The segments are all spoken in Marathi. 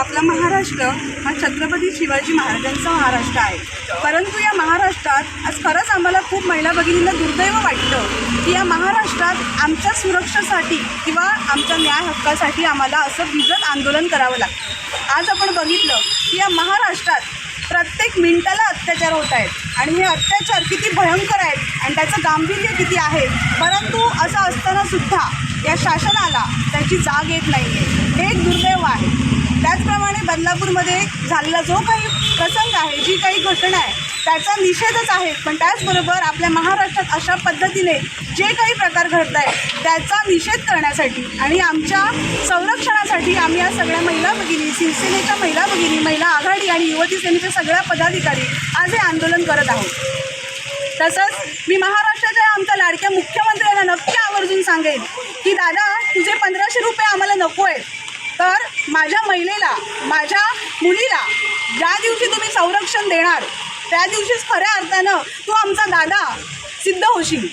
आपला महाराष्ट्र हा छत्रपती शिवाजी महाराजांचा महाराष्ट्र आहे. परंतु या महाराष्ट्रात आज खरंच आम्हाला खूप महिला भगिनींना दुर्दैव वाटतं की या महाराष्ट्रात आमच्या सुरक्षेसाठी किंवा आमच्या न्याय हक्कासाठी आम्हाला असं भिजत आंदोलन करावं लागतं. आज आपण बघितलं की या महाराष्ट्रात प्रत्येक मिनिटाला अत्याचार होत आहेत. आणि हे अत्याचार किती भयंकर आहेत आणि त्याचं गांभीर्य किती आहे परंतु असं असताना सुद्धा या शासनाला त्याची जाग येत नाही आहे हे एक दुर्दैव आहे. त्याचप्रमाणे बदलापूरमध्ये झालेला जो काही प्रसंग आहे जी काही घटना आहे त्याचा निषेधच आहे. पण त्याचबरोबर आपल्या महाराष्ट्रात अशा पद्धतीने जे काही प्रकार घडत आहेत त्याचा निषेध करण्यासाठी आणि आमच्या संरक्षणासाठी आम्ही या सगळ्या महिला भगिनी शिवसेनेच्या महिला भगिनी महिला आघाडी आणि युवती सेनेच्या सगळ्या पदाधिकारी आज हे आंदोलन करत आहोत. तसंच मी महाराष्ट्राच्या आमच्या लाडक्या मुख्यमंत्र्यांना नक्की आवर्जून सांगेन की दादा तुझे पंधराशे रुपये आम्हाला नको आहेत. तर माझ्या महिलेला माझ्या मुलीला ज्या दिवशी तुम्ही संरक्षण देणार त्या दिवशीच खऱ्या अर्थानं तू आमचा दादा सिद्ध होशील.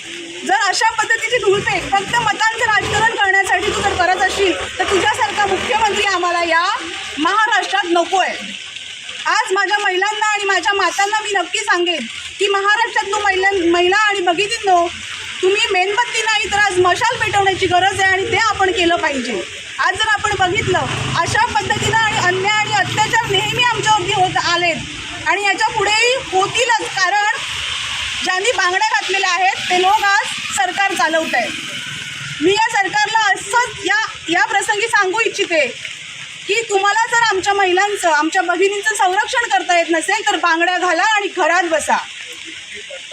जर अशा पद्धतीची धुळपे फक्त मतांचं राजकारण करण्यासाठी तू जर करत असशील तर तुझ्यासारखा मुख्यमंत्री आम्हाला या महाराष्ट्रात नको आहे आज माझ्या महिलांना आणि माझ्या मातांना मी नक्की सांगेन की महाराष्ट्रातलं महिला महिला आणि भगिनींनो तुम्ही मेणबत्ती नाही तर आज मशाल पेटवण्याची गरज आहे आणि ते आपण केलं पाहिजे. आज जर आपण बघितलं अशा पद्धतीनं आणि अन्याय आणि अत्याचार नेहमी आमच्यावरती होत आलेत. आणि याच्या पुढेही होतीलच कारण ज्यांनी बांगड्या घातलेल्या आहेत ते लोक आज सरकार चालवत आहेत. मी या सरकारला असंच या या प्रसंगी सांगू इच्छिते की तुम्हाला जर आमच्या महिलांचं आमच्या भगिनींचं संरक्षण करता येत नसेल तर बांगड्या घाला आणि घरात बसा.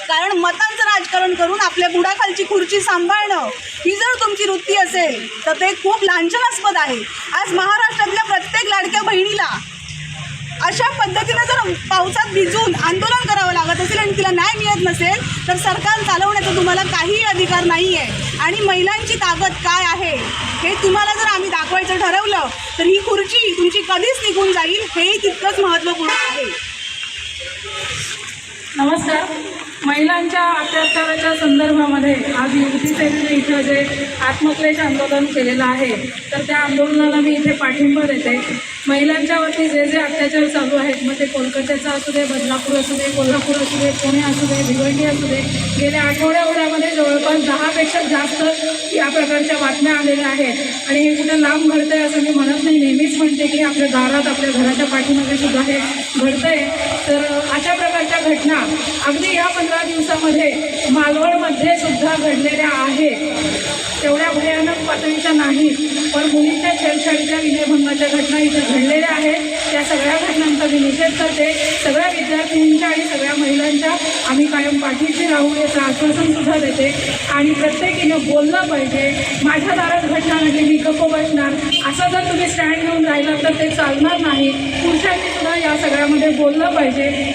कारण मतांचं राजकारण करून आपल्या बुडाखालची खुर्ची सांभाळणं ही जर तुमची वृत्ती असेल तर ते खूप लांछनास्पद आहे. आज महाराष्ट्रातल्या प्रत्येक लाडक्या बहिणीला अशा पद्धतीनं जर पावसात भिजून आंदोलन करावं लागत असेल आणि तिला न्याय मिळत नसेल तर सरकार चालवण्याचा तुम्हाला काहीही अधिकार नाही आहे आणि महिलांची ताकद काय आहे हे तुम्हाला जर आम्ही दाखवायचं ठरवलं तर ही खुर्ची तुमची कधीच निघून जाईल हेही तितकंच महत्त्वपूर्ण आहे. नमस्कार. महिलांच्या अत्याचाराच्या संदर्भामध्ये आज युवती सेनेने इथं जे आत्मक्लेश आंदोलन केलेलं आहे तर त्या आंदोलनाला मी इथे पाठिंबा देते. महिलांच्या वरती जे जे अत्याचार चालू आहेत मग ते कोलकात्याचा असू दे बदलापूर असू दे कोल्हापूर असू दे पुणे असू दे भिवंडी असू दे गेल्या आठवड्याभरामध्ये जवळपास दहापेक्षा जास्त या प्रकारच्या बातम्या आलेल्या आहेत. आणि हे कुठं लांब घडतंय असं मी म्हणत नाही नेहमीच म्हणते की आपल्या दारात आपल्या घराच्या पाठीमध्ये सुद्धा हे घडतं आहे तर अशा प्रकारच्या घटना अगदी या पंधरा दिवसामध्ये मालवणमध्ये सुद्धा घडलेल्या आहेत. तेवढ्या भयानक पातळीच्या नाही पण मुलींच्या छेडछाडीच्या विनयभंगाच्या घटना इथे घडलेल्या आहेत. त्या सगळ्या घटनांचा मी निषेध करते. सगळ्या विद्यार्थिनींच्या आणि सगळ्या महिलांच्या आम्ही कायम पाठीशी राहू याचं आश्वासन सुद्धा देते. आणि प्रत्येकीनं बोललं पाहिजे माझ्या दारात घटना घडली मी गप्प बसणार. असं जर तुम्ही स्टँड घेऊन राहिला तर ते चालणार नाही. पुरुषांनी सुद्धा या सगळ्यामध्ये बोललं पाहिजे.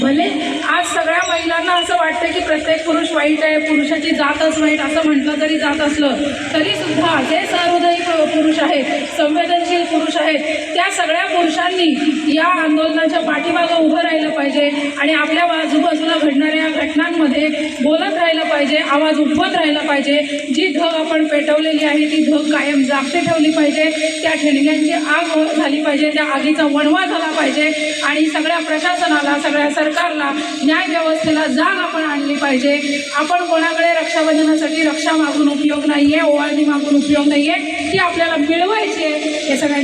भले आज सगळ्या महिलांना असं वाटतं की प्रत्येक पुरुष वाईट आहे पुरुषाची जातच वाईट असं म्हटलं तरी जात असलं तरी सुद्धा जे सहृदयी पुरुष आहेत संवेदन पुरुष आहेत. त्या सगळ्या पुरुषांनी या आंदोलनाच्या पाठीमागं उभं राहिलं पाहिजे आणि आपल्या आजूबाजूला घडणाऱ्या घटनांमध्ये बोलत राहिलं पाहिजे आवाज उठवत राहिला पाहिजे. जी धग आपण पेटवलेली आहे ती धग कायम जागते ठेवली पाहिजे. त्या ठिणग्यांची आग झाली पाहिजे त्या आगीचा वणवा झाला पाहिजे आणि सगळ्या प्रशासनाला सगळ्या सरकारला न्याय व्यवस्थेला जाग आपण आणली पाहिजे. आपण कोणाकडे रक्षाबंधनासाठी रक्षा मागून उपयोग नाही आहे ओवाळणी मागून उपयोग नाही आहे ती आपल्याला मिळवायची आहे. हे सगळ्यांनी